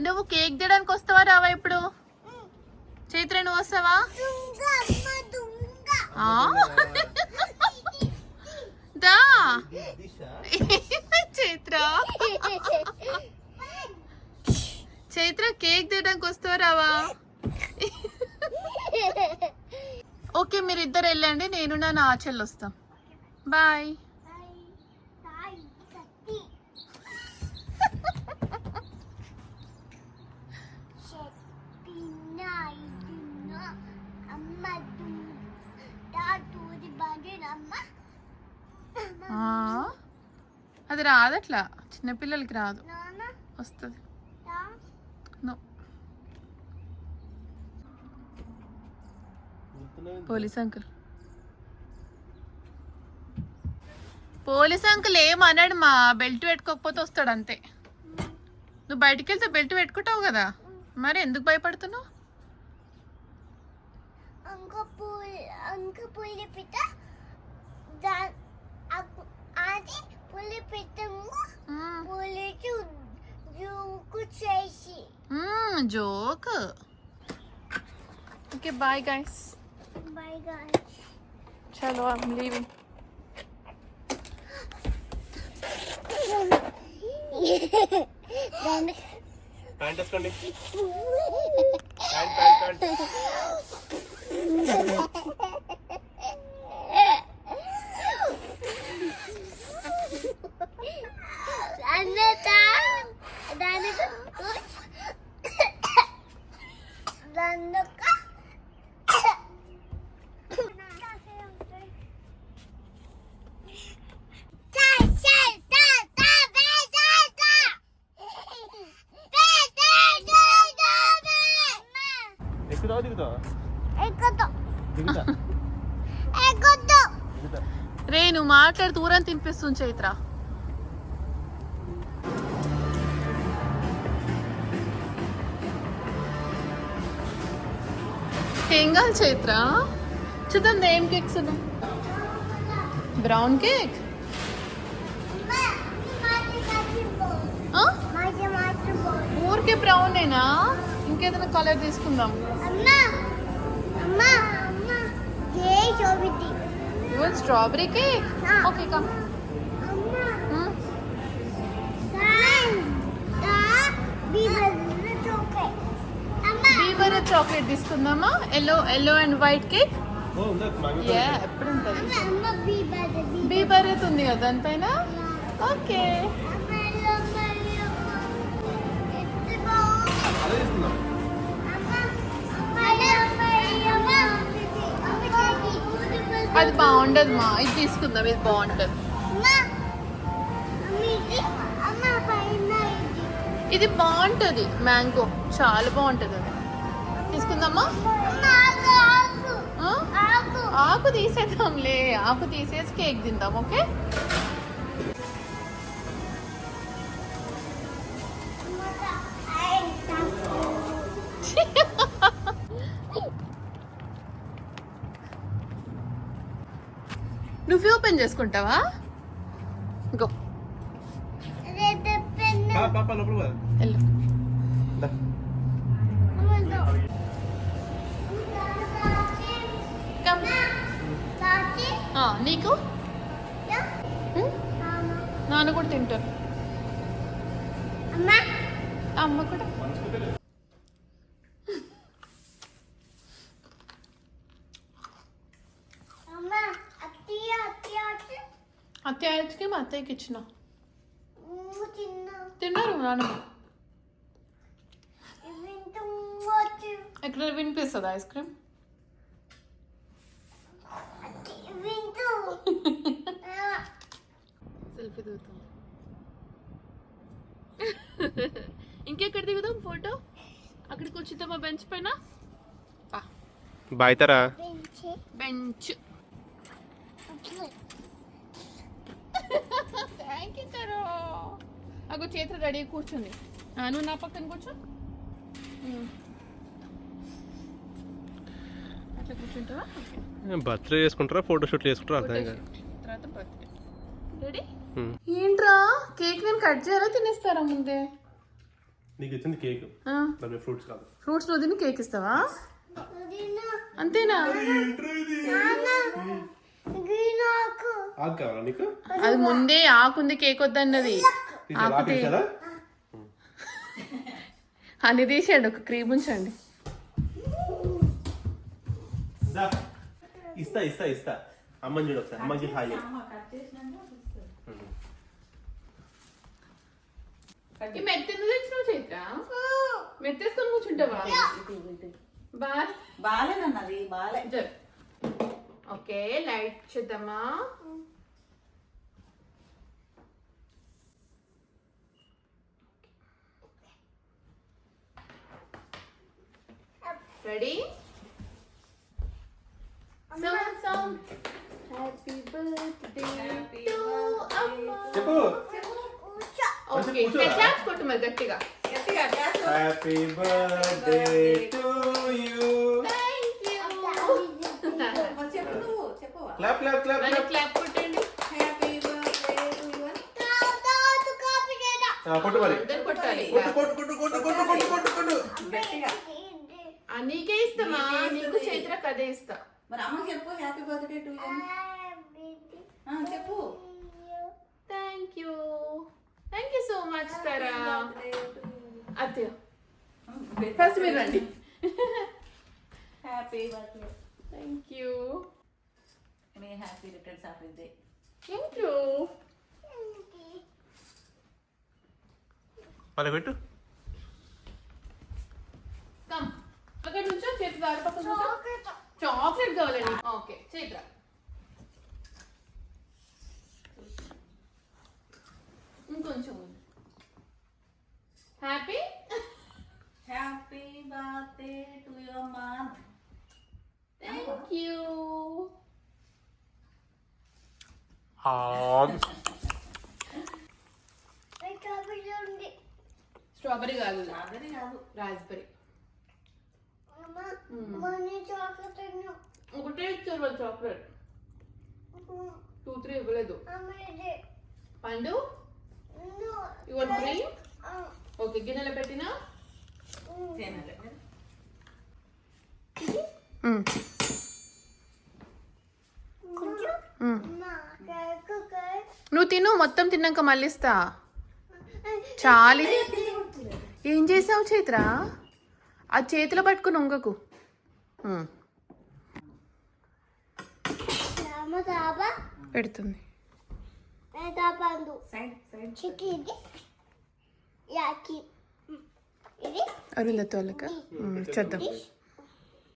నువ్వు కేక్ తీయడానికి వస్తావా? రావా ఇప్పుడు? చైత్ర నువ్వు వస్తావా? దా. చైత్ర. చైత్ర కేక్ తీయడానికి వస్తావా? రావా? ఓకే మీరు ఇద్దరు వెళ్ళండి. నేను నా ఆచల్ వస్తాం. బాయ్. అది రాదు అట్లా చిన్నపిల్లలకి రాదు. వస్తుంది. Police uncle. పోలీస్ అంకుల్ ఏమన్నాడు మా బెల్ట్ పెట్టుకోకపోతే వస్తాడు అంతే. నువ్వు బయటికి వెళ్తే బెల్ట్ పెట్టుకుంటావు కదా? మరి ఎందుకు భయపడుతున్నావు? అంక పూల అంక పూల పిట్ట అది పూల పిట్టము మ్మ్. పూలచు జూకు చేసి మ్మ్, joke okay bye guys bye guy చలో ఐమ్ లీవింగ్ దాని ప్యాంట్ వేసుకోండి ప్యాంట్ ప్యాంట్ ప్యాంట్ దిగుతా రే నువ్వు మాట్లాడి దూరం తినిపిస్తుంది చైత్ర. ఏం కావాలి చైత్ర? చూద్దాం ఏం కేక్స్ ఉన్నాయి బ్రౌన్ కేక్? ఊరికే బ్రౌనేనా ఇంకేదైనా కలర్ తీసుకుందాం. కేక్ ఆ. ఓకే కమ్ అమ్మా. దాన్ దా బీబర్ చాక్లెట్ తీసుకుందామా? Yellow yellow and white cake yeah ఎప్పుడు ఉంటుంది బీబర్ ఉంది కదా దానిపైన? ఓకే అది బాగుండదు మా. ఇది తీసుకుందాం ఇది బాగుంటుంది. ఇది. బాగుంటుంది మ్యాంగో. చాలా బాగుంటుంది అది. తీసుకుందామా? ఆకు తీసేద్దాంలే. ఆకు తీసేసి కేక్ తిందాం ఓకే? ఓపెన్ చేసుకుంటావా? గో. నీకు? నాన్న కూడా తింటారు. అమ్మా. అమ్మ కూడా అమ్మా అత్తయ్య అత్తయ్య వచ్చి క్రీమ్ అత్తయ్యకి ఇచ్చిన? తిన్నారు ఎక్కడ వినిపిస్తుంది ఐస్ క్రీమ్? వింటూ. సెల్ఫీ దిగుతుంది. ఇంకెక్కడ దిగుదాం ఫోటో? అక్కడికి వచ్చిద్దామా బెంచ్ పైన. Bye Tara bench. Thank you కరో అగో చేతులు రెడీ కూర్చుంది. నువ్వు నా పక్కన కూర్చో. అట్లా కూర్చుంటావా? బర్త్డే చేసుకుంటారా? ఫోటో షూట్లు చేసుకుంటారా? అర్థం కాదు. తర్వాత బర్త్డే. రెడీ. ఏంట్రా? కేక్ నేను కట్ చేయాలా తినేస్తారా ముందే? నీకు ఇచ్చింది కేక్. ఆ, దాని ఫ్రూట్స్ కాదు. ఫ్రూట్స్లో తిని కేక్ ఇస్తావా? తిను. అంతేనా. ఆకు కావాలా నీకు? అది ముందే ఆకుంది కేక్ వద్దన్నది. అన్ని తీసేయండి ఒక క్రీమ్ ఉంచండి. దా. ఇస్తా ఇస్తా ఇస్తా. అమ్మని చూడు ఒకసారి అమ్మకి హాయ్ చెప్పు. ఈ మెత్తెందుకు తెచ్చినావు చైత్ర? మెత్తేసుకొని కూర్చుంటావా? బా బాలేనన్నది బాలే. జర్. ఓకే లైట్ చేద్దామా? Ready sound sound happy birthday to అమ్మ చెప్పు. ఓకే క్లాప్స్ కొట్టు మరి గట్టిగా. గట్టిగా claps happy birthday to you చెప్పు చెప్పు. క్లాప్ క్లాప్ క్లాప్ క్లాప్ కొట్టండి. హ్యాపీ బర్త్డే టు యు కొట్టు మరి. కొట్టాలి. కొట్టు కొట్టు కొట్టు కొట్టు కొట్టు కొట్టు కొట్టు. గట్టిగా. నీకే ఇస్తామా నీకే. చైత్ర కదే ఇస్తా మరి అమ్మకి చెప్పు హ్యాపీ బర్త్డే టు యు చెప్పు. Thank you thank you so much Tara అత్తయ్య. ఫస్ట్ మీరు రండి. Happy birthday thank you me happy returns of the thank you వాళ్ళ పెట్టు. అక్కడ నుంచో చేతి దారి పక్కన చాక్లెట్ కావాలండి. ఓకే చైత్ర ఇంకొంచెం happy happy birthday to your mom thank you. Strawberry కాదు. రాదరి మనీ చాక్లెట్. ఒకటే ఇచ్చారు వాళ్ళు చాక్లెట్ టూ త్రీ ఇవ్వలేదు. పండు. యువర్ డ్రీమ్ ఆ, ఓకే గిన్నెలో పెట్టినా. నువ్వు తిను మొత్తం తిన్నాక మళ్ళీ ఇస్తా. చాలి. ఏం చేసావు చైత్ర? ఆ చేతిలో పట్టుకుని ఉంగకు. పెడుతుంది. అరుంధతి వాళ్ళక? చేద్దాం.